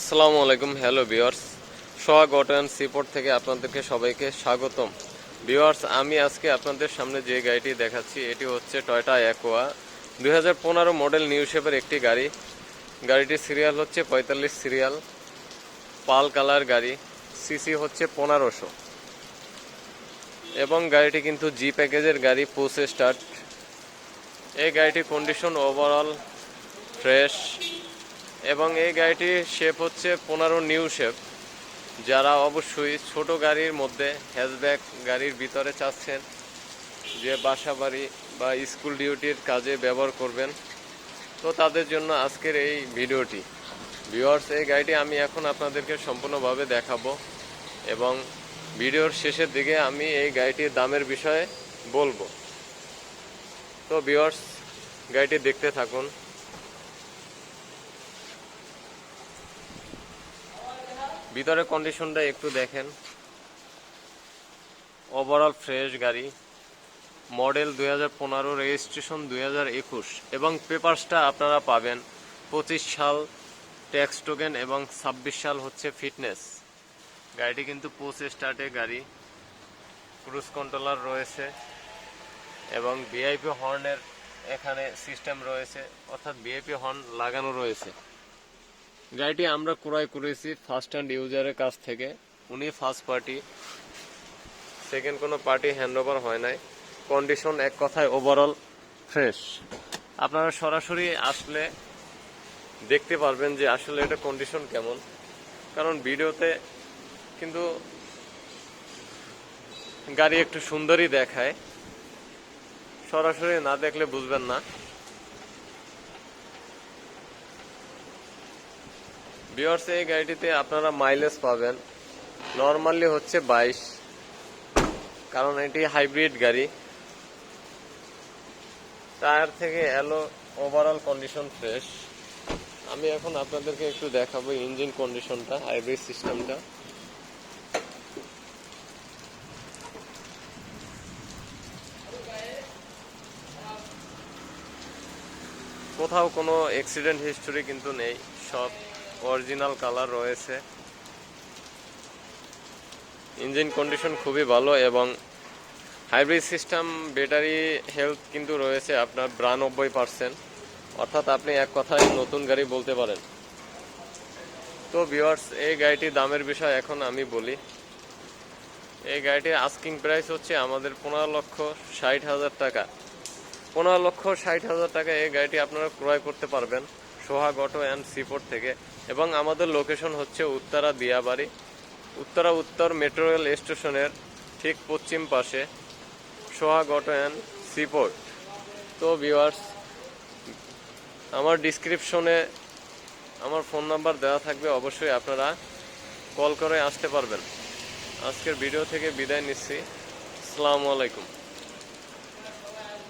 আসসালামু আলাইকুম, hello viewers Sohag auto seaport থেকে আপনাদেরকে সবাইকে স্বাগতম। ভিওয়ার্স আমি আজকে আপনাদের সামনে যে গাড়িটি দেখাচ্ছি, এটি হচ্ছে টয়টা অ্যাকোয়া দু হাজার পনেরো মডেল নিউ শেপের একটি গাড়ি। গাড়িটির সিরিয়াল হচ্ছে পঁয়তাল্লিশ সিরিয়াল, পাল কালার গাড়ি, সিসি হচ্ছে পনেরোশো। এবং গাড়িটি কিন্তু জি প্যাকেজের গাড়ি পোসে স্টার্ট। এই গাড়িটির কন্ডিশন ওভারঅল ফ্রেশ এবং এই গাড়িটির শেপ হচ্ছে পনেরো নিউ শেপ। যারা অবশ্যই ছোট গাড়ির মধ্যে হ্যাচব্যাক গাড়ির ভিতরে চাচ্ছেন যে বাসা বাড়ি বা স্কুল ডিউটির কাজে ব্যবহার করবেন, তো তাদের জন্য আজকের এই ভিডিওটি। ভিউয়ার্স এই গাড়িটি আমি এখন আপনাদেরকে সম্পূর্ণভাবে দেখাবো এবং ভিডিওর শেষের দিকে আমি এই গাড়িটির দামের বিষয়ে বলব। তো ভিউয়ার্স গাড়িটি দেখতে থাকুন। ভিতরে কন্ডিশনটা একটু দেখেন। ওভারঅল ফ্রেশ গাড়ি মডেল দুই হাজার পনেরো রেজিস্ট্রেশন দুই হাজার একুশ, এবং পেপারসটা আপনারা পাবেন পঁচিশ সাল ট্যাক্স টোকেন এবং ছাব্বিশ সাল হচ্ছে ফিটনেস গাড়িটি কিন্তু পোস্ট স্টার্টে গাড়ি ক্রুজ কন্ট্রোলার রয়েছে, এবং ভিআইপি হর্নের এখানে সিস্টেম রয়েছে, অর্থাৎ ভিআইপি হর্ন লাগানো রয়েছে। গাড়িটি আমরা ক্রয় করেছি ফার্স্ট হ্যান্ড ইউজারের কাছ থেকে। উনি ফার্স্ট পার্টি সেকেন্ড কোনো পার্টি হ্যান্ড ওভার হয় নাই। কন্ডিশন এক কথায় ওভারঅল ফ্রেশ আপনারা সরাসরি আসলে দেখতে পারবেন যে আসলে এটা কন্ডিশন কেমন। কারণ ভিডিওতে কিন্তু গাড়ি একটু সুন্দরই দেখায়। সরাসরি না দেখলে বুঝবেন না। বিয়ার্স এই গাড়িটিতে আপনারা মাইলেজ পাবেন। নর্মালি হচ্ছে বাইশ। কারণ এটি হাইব্রিড গাড়ি। টায়ার থেকে এলো ওভারঅল কন্ডিশন ফ্রেশ আমি এখন আপনাদেরকে একটু দেখাবো ইঞ্জিন কন্ডিশনটা হাইব্রিড সিস্টেমটা কোথাও কোনো অ্যাক্সিডেন্ট হিস্টোরি কিন্তু নেই, সব অরিজিনাল কালার রয়েছে। ইঞ্জিন কন্ডিশন খুবই ভালো এবং হাইব্রিড সিস্টেম, ব্যাটারি হেলথ কিন্তু রয়েছে আপনার বিরানব্বই পার্সেন্ট অর্থাৎ আপনি এক কথায় নতুন গাড়ি বলতে পারেন। তো ভিওয়ার্স এই গাড়িটির দামের বিষয় এখন আমি বলি। এই গাড়িটির আস্কিং প্রাইস হচ্ছে আমাদের পনেরো লক্ষ ষাট হাজার টাকা। পনেরো লক্ষ ষাট হাজার টাকা এই গাড়িটি আপনারা ক্রয় করতে পারবেন। সোহাগ অটো অ্যান্ড সিপোর্ট থেকে। এবং আমাদের লোকেশন হচ্ছে উত্তরা দিয়াবাড়ি উত্তরা উত্তর মেট্রো রেল স্টেশনের ঠিক পশ্চিম পাশে সোহাগ অটো অ্যান্ড সিপোর্ট তো ভিওয়ার্স আমার ডিসক্রিপশনে আমার ফোন নাম্বার দেওয়া থাকবে, অবশ্যই আপনারা কল করে আসতে পারবেন। আজকের ভিডিও থেকে বিদায় নিচ্ছি। আসসালামু আলাইকুম।